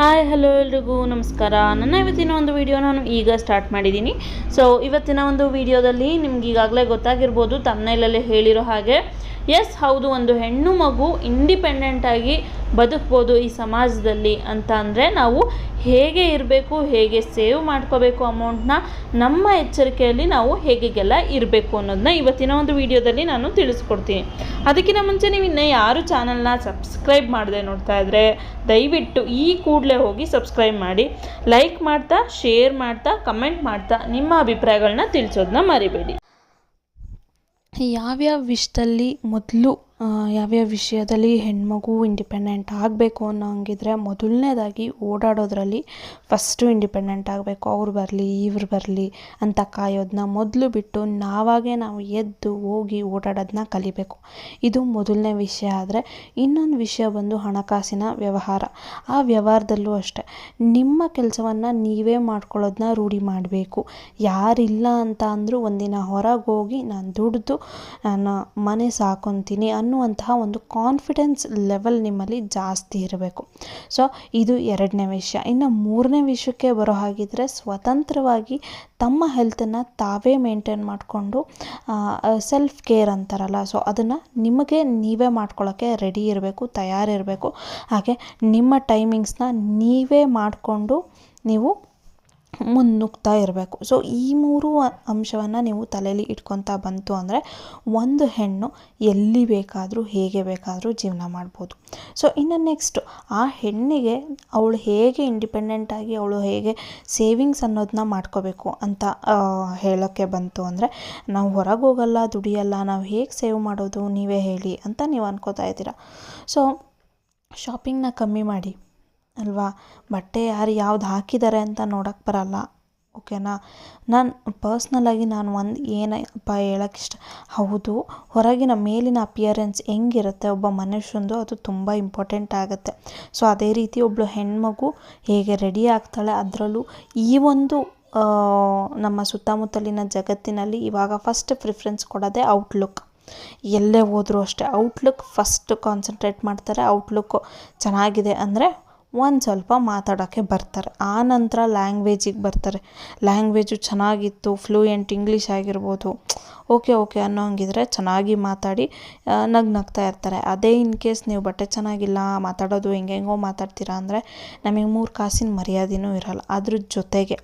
Hi, hello ಎಲ್ರಿಗೂ ನಮಸ್ಕಾರ. ನನ್ನ ಇವತ್ತಿನ ಒಂದು ವಿಡಿಯೋ ನಾನು ಈಗ ಸ್ಟಾರ್ಟ್ ಮಾಡಿದ್ದೀನಿ ಸೊ ಇವತ್ತಿನ ಒಂದು ವಿಡಿಯೋದಲ್ಲಿ ನಿಮ್ಗೆ ಈಗಾಗಲೇ ಗೊತ್ತಾಗಿರ್ಬೋದು ತಮ್ಮನೇಲಲ್ಲಿ ಹೇಳಿರೋ ಹಾಗೆ ಎಸ್ ಹೌದು, ಒಂದು ಹೆಣ್ಣು ಮಗು ಇಂಡಿಪೆಂಡೆಂಟಾಗಿ ಬದುಕ್ಬೋದು ಈ ಸಮಾಜದಲ್ಲಿ ಅಂತ ಅಂದರೆ ನಾವು ಹೇಗೆ ಇರಬೇಕು, ಹೇಗೆ ಸೇವ್ ಮಾಡ್ಕೋಬೇಕು ಅಮೌಂಟ್ನ ನಮ್ಮ ಎಚ್ಚರಿಕೆಯಲ್ಲಿ ನಾವು ಹೇಗೆಲ್ಲ ಇರಬೇಕು ಅನ್ನೋದನ್ನ ಇವತ್ತಿನ ಒಂದು ವಿಡಿಯೋದಲ್ಲಿ ನಾನು ತಿಳಿಸ್ಕೊಡ್ತೀನಿ. ಅದಕ್ಕಿಂತ ಮುಂಚೆ ನೀವು ಇನ್ನೂ ಯಾರು ಚಾನಲ್ನ ಸಬ್ಸ್ಕ್ರೈಬ್ ಮಾಡದೆ ನೋಡ್ತಾ ಇದ್ದರೆ ದಯವಿಟ್ಟು ಈ ಕೂಡಲೇ ಹೋಗಿ ಸಬ್ಸ್ಕ್ರೈಬ್ ಮಾಡಿ, ಲೈಕ್ ಮಾಡ್ತಾ, ಶೇರ್ ಮಾಡ್ತಾ, ಕಮೆಂಟ್ ಮಾಡ್ತಾ ನಿಮ್ಮ ಅಭಿಪ್ರಾಯಗಳನ್ನ ತಿಳಿಸೋದನ್ನ ಮರಿಬೇಡಿ. ಯಾವ್ಯಾವ ವಿಷ್ಟಲ್ಲಿ ಮೊದಲು ಯಾವ್ಯಾವ ವಿಷಯದಲ್ಲಿ ಹೆಣ್ಮಗು ಇಂಡಿಪೆಂಡೆಂಟ್ ಆಗಬೇಕು ಅನ್ನೋ ಹಂಗಿದ್ರೆ ಮೊದಲನೇದಾಗಿ ಓಡಾಡೋದ್ರಲ್ಲಿ ಫಸ್ಟು ಇಂಡಿಪೆಂಡೆಂಟ್ ಆಗಬೇಕು. ಅವ್ರು ಬರಲಿ, ಇವ್ರು ಬರಲಿ ಅಂತ ಕಾಯೋದನ್ನ ಮೊದಲು ಬಿಟ್ಟು ನಾವಾಗೇ ನಾವು ಎದ್ದು ಹೋಗಿ ಓಡಾಡೋದನ್ನ ಕಲಿಬೇಕು. ಇದು ಮೊದಲನೇ ವಿಷಯ ಆದರೆ ಇನ್ನೊಂದು ವಿಷಯ ಬಂದು ಹಣಕಾಸಿನ ವ್ಯವಹಾರ. ಆ ವ್ಯವಹಾರದಲ್ಲೂ ಅಷ್ಟೆ, ನಿಮ್ಮ ಕೆಲಸವನ್ನು ನೀವೇ ಮಾಡ್ಕೊಳ್ಳೋದನ್ನ ರೂಢಿ ಮಾಡಬೇಕು. ಯಾರಿಲ್ಲ ಅಂತ ಅಂದರೂ ಒಂದಿನ ಹೊರಗೆ ಹೋಗಿ ನಾನು ದುಡಿದು, ನಾನು ಮನೆ ಸಾಕೊತೀನಿ ಅನ್ನುವಂತಹ ಒಂದು ಕಾನ್ಫಿಡೆನ್ಸ್ ಲೆವೆಲ್ ನಿಮ್ಮಲ್ಲಿ ಜಾಸ್ತಿ ಇರಬೇಕು. ಸೊ ಇದು ಎರಡನೇ ವಿಷಯ. ಇನ್ನು ಮೂರನೇ ವಿಷಯಕ್ಕೆ ಬರೋ ಹಾಗಿದ್ರೆ ಸ್ವತಂತ್ರವಾಗಿ ತಮ್ಮ ಹೆಲ್ತನ್ನು ತಾವೇ ಮೇಂಟೈನ್ ಮಾಡಿಕೊಂಡು ಸೆಲ್ಫ್ ಕೇರ್ ಅಂತಾರಲ್ಲ ಸೊ ಅದನ್ನು ನಿಮಗೆ ನೀವೇ ಮಾಡ್ಕೊಳ್ಳೋಕ್ಕೆ ರೆಡಿ ಇರಬೇಕು, ತಯಾರಿರಬೇಕು. ಹಾಗೆ ನಿಮ್ಮ ಟೈಮಿಂಗ್ಸ್ನ ನೀವೇ ಮಾಡಿಕೊಂಡು ನೀವು ಮುನ್ನುಗ್ತಾ ಇರಬೇಕು. ಸೊ ಈ ಮೂರು ಅಂಶವನ್ನು ನೀವು ತಲೆಯಲ್ಲಿ ಇಟ್ಕೊತಾ ಬಂತು ಅಂದರೆ ಒಂದು ಹೆಣ್ಣು ಎಲ್ಲಿ ಬೇಕಾದರೂ, ಹೇಗೆ ಬೇಕಾದರೂ ಜೀವನ ಮಾಡ್ಬೋದು. ಸೊ ಇನ್ನು ನೆಕ್ಸ್ಟು ಆ ಹೆಣ್ಣಿಗೆ ಅವಳು ಹೇಗೆ ಇಂಡಿಪೆಂಡೆಂಟಾಗಿ ಅವಳು ಹೇಗೆ ಸೇವಿಂಗ್ಸ್ ಅನ್ನೋದನ್ನ ಮಾಡ್ಕೋಬೇಕು ಅಂತ ಹೇಳೋಕ್ಕೆ ಬಂತು ಅಂದರೆ ನಾವು ಹೊರಗೆ ಹೋಗಲ್ಲ, ದುಡಿಯಲ್ಲ, ನಾವು ಹೇಗೆ ಸೇವ್ ಮಾಡೋದು ನೀವೇ ಹೇಳಿ ಅಂತ ನೀವು ಅನ್ಕೋತಾ ಇದ್ದೀರಾ. ಸೊ ಶಾಪಿಂಗ್ನ ಕಮ್ಮಿ ಮಾಡಿ. ಅಲ್ವಾ? ಬಟ್ಟೆ ಯಾರು ಯಾವ್ದು ಹಾಕಿದ್ದಾರೆ ಅಂತ ನೋಡಕ್ಕೆ ಬರಲ್ಲ. ಓಕೆನಾ? ನಾನು ಪರ್ಸ್ನಲಾಗಿ ನಾನು ಒಂದು ಏನಪ್ಪ ಹೇಳೋಕ್ಕೆ ಇಷ್ಟ ಹೌದು, ಹೊರಗಿನ ಮೇಲಿನ ಅಪಿಯರೆನ್ಸ್ ಹೆಂಗಿರುತ್ತೆ? ಒಬ್ಬ ಮನುಷ್ಯಂದು ಅದು ತುಂಬ ಇಂಪಾರ್ಟೆಂಟ್ ಆಗುತ್ತೆ. ಸೊ ಅದೇ ರೀತಿ ಒಬ್ಬಳು ಹೆಣ್ಮಗು ಹೇಗೆ ರೆಡಿ ಆಗ್ತಾಳೆ ಅದರಲ್ಲೂ ಈ ಒಂದು ನಮ್ಮ ಸುತ್ತಮುತ್ತಲಿನ ಜಗತ್ತಿನಲ್ಲಿ ಇವಾಗ ಫಸ್ಟ್ ಪ್ರಿಫರೆನ್ಸ್ ಕೊಡೋದೇ ಔಟ್ಲುಕ್ ಎಲ್ಲೇ ಹೋದರೂ ಅಷ್ಟೇ ಔಟ್ಲುಕ್ ಫಸ್ಟ್ ಕಾನ್ಸಂಟ್ರೇಟ್ ಮಾಡ್ತಾರೆ. ಔಟ್ಲುಕ್ ಚೆನ್ನಾಗಿದೆ ಅಂದರೆ ಒಂದು ಸ್ವಲ್ಪ ಮಾತಾಡೋಕ್ಕೆ ಬರ್ತಾರೆ. ಆ ನಂತರ ಲ್ಯಾಂಗ್ವೇಜಿಗೆ ಬರ್ತಾರೆ. ಲ್ಯಾಂಗ್ವೇಜು ಚೆನ್ನಾಗಿತ್ತು ಫ್ಲೂಯೆಂಟ್ ಇಂಗ್ಲೀಷ್ ಆಗಿರ್ಬೋದು. ಓಕೆ ಓಕೆ ಅನ್ನೋ ಹಂಗಿದ್ರೆ ಚೆನ್ನಾಗಿ ಮಾತಾಡಿ ನಗು ನಗ್ತಾ ಇರ್ತಾರೆ. ಅದೇ ಇನ್ ಕೇಸ್ ನೀವು ಬಟ್ಟೆ ಚೆನ್ನಾಗಿಲ್ಲ, ಮಾತಾಡೋದು ಹೆಂಗೆಂಗೋ ಮಾತಾಡ್ತೀರಾ ಅಂದರೆ ನಮಗೆ ಮೂರು ಕಾಸಿನ ಮರ್ಯಾದೆನೂ ಇರಲ್ಲ. ಅದ್ರ ಜೊತೆಗೆ,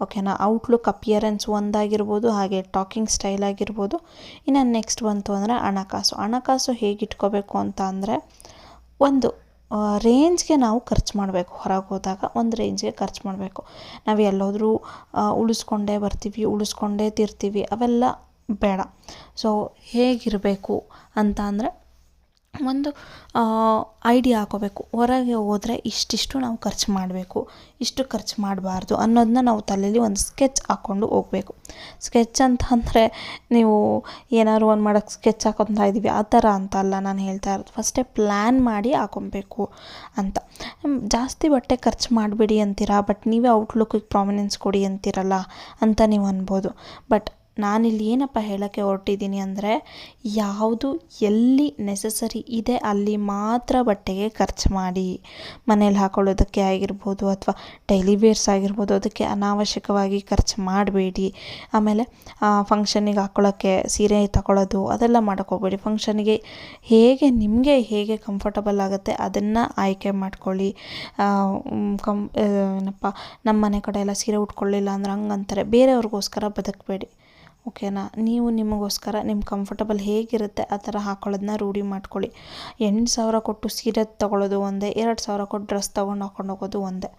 ಓಕೆನಾ ಔಟ್ಲುಕ್ ಅಪಿಯರೆನ್ಸ್ ಒಂದಾಗಿರ್ಬೋದು, ಹಾಗೆ ಟಾಕಿಂಗ್ ಸ್ಟೈಲ್ ಆಗಿರ್ಬೋದು. ಇನ್ನು ನೆಕ್ಸ್ಟ್ ಬಂತು ಅಂದರೆ ಹಣಕಾಸು. ಹಣಕಾಸು ಹೇಗೆ ಇಟ್ಕೋಬೇಕು ಅಂತ ಅಂದರೆ, ಒಂದು ರೇಂಜ್ಗೆ ನಾವು ಖರ್ಚು ಮಾಡಬೇಕು. ಹೊರಗೆ ಹೋದಾಗ ಒಂದು ರೇಂಜ್ಗೆ ಖರ್ಚು ಮಾಡಬೇಕು. ನಾವು ಎಲ್ಲೋದರೂ ಉಳಿಸ್ಕೊಂಡೇ ಬರ್ತೀವಿ, ಉಳಿಸ್ಕೊಂಡೇ ತಿರ್ತೀವಿ, ಅವೆಲ್ಲ ಬೇಡ. ಸೊ ಹೇಗಿರಬೇಕು ಅಂತ ಅಂದರೆ ಒಂದು ಐಡಿಯಾ ಹಾಕೋಬೇಕು. ಹೊರಗೆ ಹೋದರೆ ಇಷ್ಟಿಷ್ಟು ನಾವು ಖರ್ಚು ಮಾಡಬೇಕು. ಇಷ್ಟು ಖರ್ಚು ಮಾಡಬಾರ್ದು ಅನ್ನೋದನ್ನ ನಾವು ತಲೆಯಲ್ಲಿ ಒಂದು ಸ್ಕೆಚ್ ಹಾಕ್ಕೊಂಡು ಹೋಗಬೇಕು. ಸ್ಕೆಚ್ ಅಂತ ಅಂದರೆ ನೀವು ಏನಾದ್ರು ಒಂದು ಮಾಡೋಕ್ಕೆ ಸ್ಕೆಚ್ ಹಾಕೊತಾ ಇದ್ದೀವಿ ಆ ಥರ ಅಂತ ಅಲ್ಲ ನಾನು ಹೇಳ್ತಾ ಇರೋದು. ಫಸ್ಟೇ ಪ್ಲ್ಯಾನ್ ಮಾಡಿ ಹಾಕೊಬೇಕು ಅಂತ. ಜಾಸ್ತಿ ಬಟ್ಟೆ ಖರ್ಚು ಮಾಡಬೇಡಿ ಅಂತೀರಾ? ಬಟ್ ನೀವೇ ಔಟ್ಲುಕ್ಕಿಗೆ ಪ್ರಾಮಿನೆನ್ಸ್ ಕೊಡಿ ಅಂತೀರಲ್ಲ ಅಂತ ನೀವು ಅನ್ಬೋದು. ಬಟ್ ನಾನಿಲ್ಲಿ ಏನಪ್ಪ ಹೇಳೋಕ್ಕೆ ಹೊರಟಿದ್ದೀನಿ ಅಂದರೆ ಯಾವುದು ಎಲ್ಲಿ ನೆಸಸರಿ ಇದೆ ಅಲ್ಲಿ ಮಾತ್ರ ಬಟ್ಟೆಗೆ ಖರ್ಚು ಮಾಡಿ ಮನೇಲಿ ಹಾಕೊಳ್ಳೋದಕ್ಕೆ ಆಗಿರ್ಬೋದು ಅಥವಾ ಡೈಲಿ ವೇರ್ಸ್ ಆಗಿರ್ಬೋದು ಅದಕ್ಕೆ ಅನಾವಶ್ಯಕವಾಗಿ ಖರ್ಚು ಮಾಡಬೇಡಿ. ಆಮೇಲೆ ಫಂಕ್ಷನಿಗೆ ಹಾಕೊಳ್ಳೋಕ್ಕೆ ಸೀರೆ ತಗೊಳ್ಳೋದು ಅದೆಲ್ಲ ಮಾಡೋಕ್ಕೆ ಹೋಗಬೇಡಿ. ಫಂಕ್ಷನಿಗೆ ಹೇಗೆ ನಿಮಗೆ ಹೇಗೆ ಕಂಫರ್ಟಬಲ್ ಆಗುತ್ತೆ ಅದನ್ನು ಆಯ್ಕೆ ಮಾಡ್ಕೊಳ್ಳಿ. ಕಂ ಏನಪ್ಪ ನಮ್ಮ ಮನೆ ಕಡೆ ಎಲ್ಲ ಸೀರೆ ಉಟ್ಕೊಳ್ಳಿಲ್ಲ ಅಂದ್ರೆ ಹಂಗಂತಾರೆ. ಬೇರೆಯವ್ರಿಗೋಸ್ಕರ ಬದುಕಬೇಡಿ. ಓಕೆನಾ? ನೀವು ನಿಮಗೋಸ್ಕರ ನಿಮ್ಮ ಕಂಫರ್ಟಬಲ್ ಹೇಗಿರುತ್ತೆ ಆ ಥರ ಹಾಕೊಳ್ಳೋದನ್ನ ರೂಢಿ ಮಾಡ್ಕೊಳ್ಳಿ. ಎಂಟು ಸಾವಿರ ಕೊಟ್ಟು ಸೀರೆ ತೊಗೊಳ್ಳೋದು ಒಂದೇ, ಎರಡು ಸಾವಿರ ಕೊಟ್ಟು ಡ್ರೆಸ್ ತೊಗೊಂಡು ಹಾಕೊಂಡು ಹೋಗೋದು ಒಂದೇ.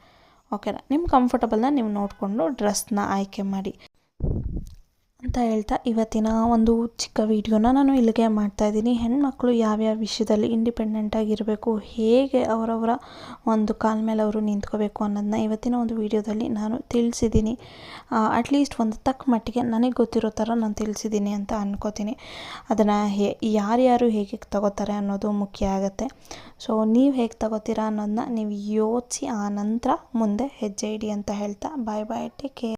ಓಕೆನಾ? ನಿಮ್ಮ ಕಂಫರ್ಟಬಲ್ನ ನೀವು ನೋಡಿಕೊಂಡು ಡ್ರೆಸ್ನ ಆಯ್ಕೆ ಮಾಡಿ. ಅಂತ ಹೇಳ್ತಾ ಇವತ್ತಿನ ಒಂದು ಚಿಕ್ಕ ವಿಡಿಯೋನ ನಾನು ಇಲ್ಲಿಗೆ ಮಾಡ್ತಾ ಮಾಡ್ತಾಯಿದ್ದೀನಿ ಹೆಣ್ಮಕ್ಳು ಯಾವ್ಯಾವ ವಿಷಯದಲ್ಲಿ ಇಂಡಿಪೆಂಡೆಂಟಾಗಿರಬೇಕು ಹೇಗೆ ಅವರವರ ಒಂದು ಕಾಲ ಮೇಲೆ ಅವರು ನಿಂತ್ಕೋಬೇಕು ಅನ್ನೋದನ್ನ ಇವತ್ತಿನ ಒಂದು ವಿಡಿಯೋದಲ್ಲಿ ನಾನು ತಿಳಿಸಿದ್ದೀನಿ. ಅಟ್ಲೀಸ್ಟ್ ಒಂದು ತಕ್ಕ ಮಟ್ಟಿಗೆ ನನಗೆ ಗೊತ್ತಿರೋ ಥರ ನಾನು ತಿಳಿಸಿದ್ದೀನಿ ಅಂತ ಅನ್ಕೋತೀನಿ. ಅದನ್ನು ಹೇ, ಯಾರ್ಯಾರು ಹೇಗೆ ತಗೋತಾರೆ ಅನ್ನೋದು ಮುಖ್ಯ ಆಗುತ್ತೆ. ಸೊ ನೀವು ಹೇಗೆ ತಗೋತೀರಾ ಅನ್ನೋದನ್ನ ನೀವು ಯೋಚಿಸಿ, ಆ ನಂತರ ಮುಂದೆ ಹೆಜ್ಜೆ ಇಡಿ ಅಂತ ಹೇಳ್ತಾ ಬಾಯ್ ಬಾಯ್ ಟೇಕ್ ಕೇರ್